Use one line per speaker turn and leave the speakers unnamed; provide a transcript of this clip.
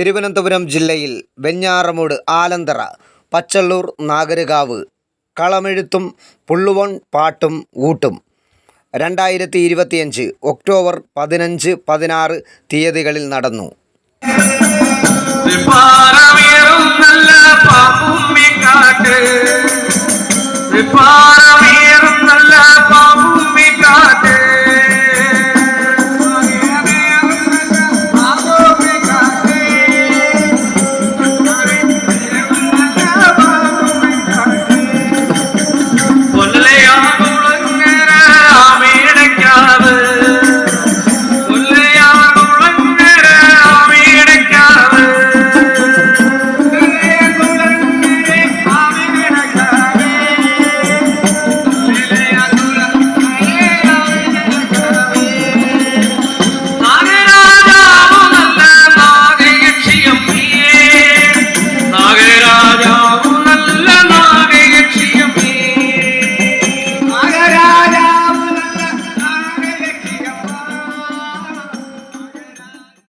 തിരുവനന്തപുരം ജില്ലയിൽ വെഞ്ഞാറമൂട് ആലന്തറ പച്ചള്ളൂർ നാഗരകാവ് കളമെഴുത്തും പുള്ളുവൺ പാട്ടും ഊട്ടും. രണ്ടായിരത്തി ഇരുപത്തിയഞ്ച് ഒക്ടോബർ പതിനഞ്ച് പതിനാറ് തീയതികളിൽ നടന്നു.
നല്ല